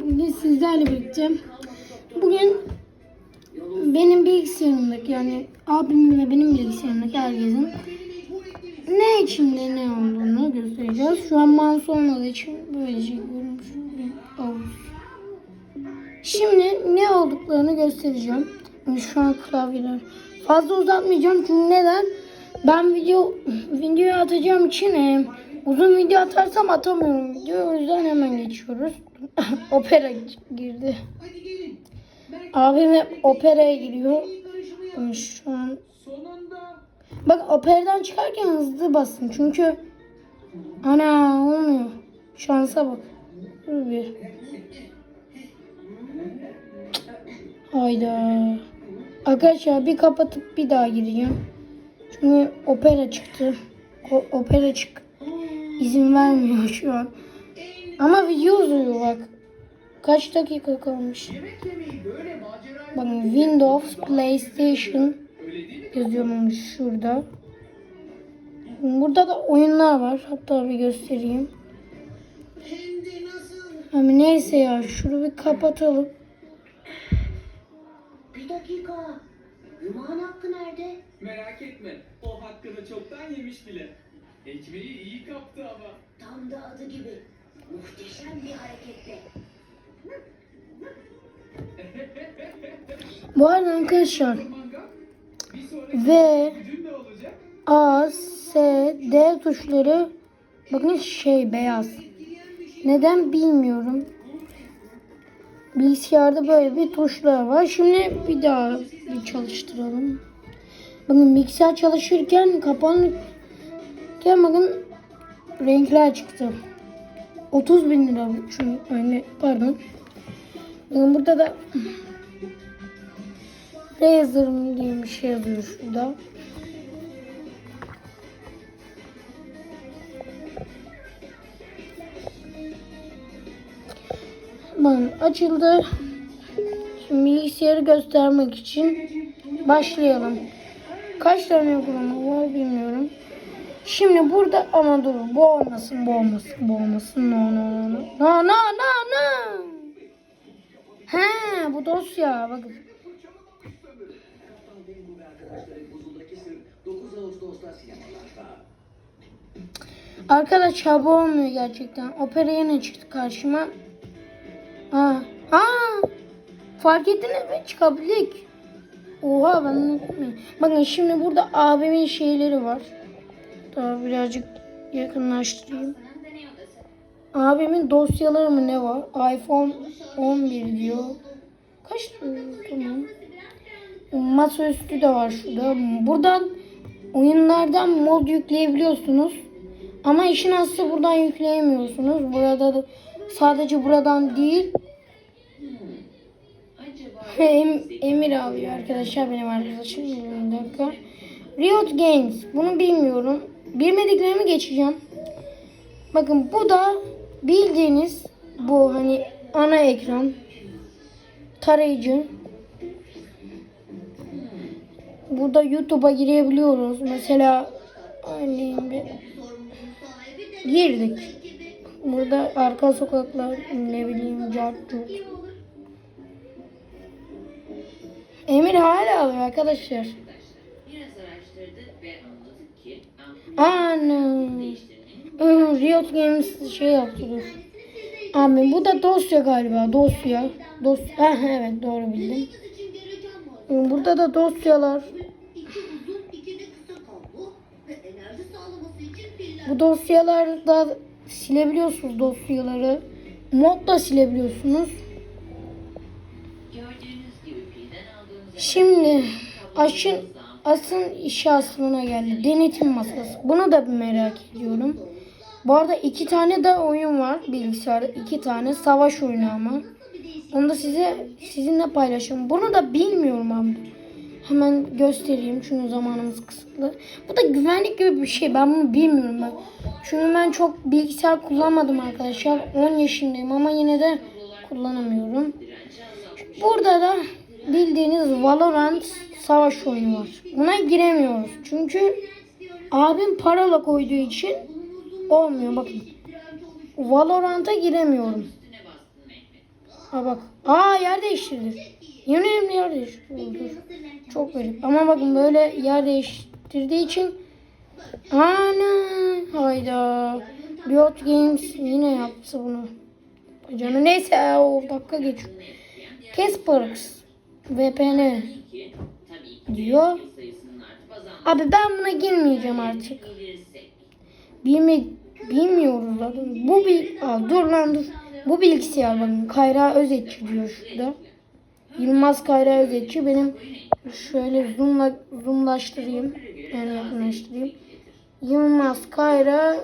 bugün sizlerle birlikte bugün benim bilgisayarımdaki yani abimin ve benim bilgisayarımdaki herkesin ne içinde ne olduğunu göstereceğiz. Şu an mouse olmadığı için böyle çekiyorum. Şimdi ne olduklarını göstereceğim. Şu an klavyeler. Fazla uzatmayacağım çünkü neden? Ben video videoyu atacağım için e, uzun video atarsam atamıyorum video. O yüzden hemen geçiyoruz. Opera girdi. Abim hep operaya giriyor. Şu an Bak operadan çıkarken hızlı basın çünkü ana olmuyor. Şansa bak. Dur bir. Hayda. Arkadaşlar bir kapatıp bir daha gireceğim. Çünkü opera çıktı. O, opera çık. İzin vermiyor şu an. Ama video uzuyor bak. Kaç dakika kalmış? Bakın Windows, PlayStation yazıyorum şurada. Burada da oyunlar var. Hatta bir göstereyim. Ama neyse ya şunu bir kapatalım. Bir dakika. Yumağın hakkı nerede? Merak etme, o hakkını çoktan yemiş bile. Ekmeği iyi kaptı ama. Tam da adı gibi. Muhteşem bir hareketle. Bu arada arkadaşlar olacak? A, S, D tuşları bakın şey beyaz. Neden bilmiyorum. Bilgisayarda böyle bir tuşlar var. Şimdi bir daha bir çalıştıralım. Bakın bilgisayar çalışırken bakın renkler çıktı. 30 bin lira çünkü yani pardon. Bakın burada da Razer diye bir şey yazıyor şurada. Bakın açıldı. Şimdi bilgisayarı göstermek için başlayalım. Kaç tane uygulama var bilmiyorum. Şimdi burada ama dur bu olmasın bu olmasın bu olmasın no no no no no no no He bu dosya bakın. Arkadaşlar bu olmuyor gerçekten. Opera yine çıktı karşıma. Aa, aa, fark ettiniz mi? Çıkabildik. Oha ben unutmayayım. Bakın şimdi burada abimin şeyleri var. Daha birazcık yakınlaştırayım. Abimin dosyaları mı ne var? iPhone 11 diyor. Kaç tamam. Masaüstü de var şurada. Buradan oyunlardan mod yükleyebiliyorsunuz. Ama işin aslı buradan yükleyemiyorsunuz. Burada da sadece buradan değil. Em, Emir alıyor arkadaşlar benim arkadaşım. Bir dakika. Riot Games. Bunu bilmiyorum. Bilmediklerimi geçeceğim. Bakın bu da bildiğiniz bu hani ana ekran tarayıcı. Burada YouTube'a girebiliyoruz. Mesela örneğin bir girdik. Burada arka sokaklar ne bileyim cart curt. Emir hala alıyor arkadaşlar. Ana. Aa, Riot Games şey yaptı dur. Abi bu da dosya galiba dosya. Dosya. Ha, evet doğru bildim. Burada da dosyalar. Bu dosyalarda silebiliyorsunuz dosyaları. Mod da silebiliyorsunuz. Şimdi aşın asın işi aslına geldi. Denetim masası. Bunu da bir merak ediyorum. Bu arada iki tane de oyun var bilgisayarda. iki tane savaş oyunu ama. Onu da size sizinle paylaşıyorum. Bunu da bilmiyorum abi. Hemen göstereyim. Çünkü zamanımız kısıtlı. Bu da güvenlik gibi bir şey. Ben bunu bilmiyorum ben. Çünkü ben çok bilgisayar kullanmadım arkadaşlar. 10 yaşındayım ama yine de kullanamıyorum. Burada da bildiğiniz Valorant savaş oyunu var. Buna giremiyoruz. Çünkü abim parola koyduğu için olmuyor. Bakın. Valorant'a giremiyorum. Ha bak. Aa yer değiştirdi. Yemin ederim yer değiştirdi. Çok garip. Ama bakın böyle yer değiştirdiği için Ana hayda. Riot Games yine yaptı bunu. Canı neyse o dakika geçiyor. Casperx VPN diyor. Abi ben buna girmeyeceğim artık. Bilmi bilmiyoruz zaten. Bu bir Aa, dur lan dur. Bu bilgisayar bakın Kayra Özetçi diyor şurada. Yılmaz Kayra Özetçi benim şöyle zoomla zoomlaştırayım. Yani yakınlaştırayım. Yılmaz Kayra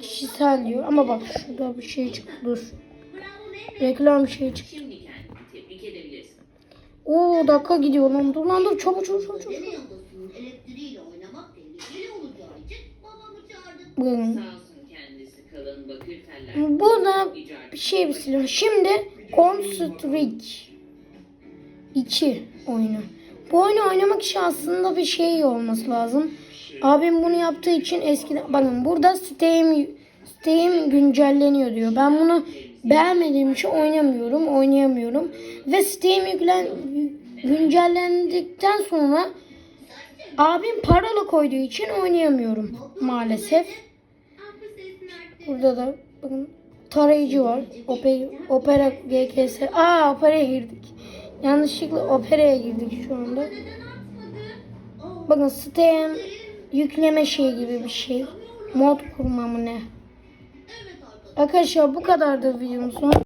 kişisel diyor. Ama bak şurada bir şey çıktı. Dur. Reklam şey çıktı. Oo dakika gidiyor lan. Dur lan dur çabuk çabuk çabuk. çabuk. Teller. Burada bir şey bir silah. Şimdi Constrict 2 oyunu. Bu oyunu oynamak için aslında bir şey olması lazım. Abim bunu yaptığı için eskiden bakın burada Steam Steam güncelleniyor diyor. Ben bunu beğenmediğim için oynamıyorum, oynayamıyorum. Ve Steam yüklen güncellendikten sonra abim paralı koyduğu için oynayamıyorum maalesef. Burada da bakın tarayıcı var. Opera, Opera GKS. Aa Opera'ya girdik. Yanlışlıkla Opera'ya girdik şu anda. Bakın Steam yükleme şey gibi bir şey. Mod kurma mı ne? Arkadaşlar bu kadar da videomuz.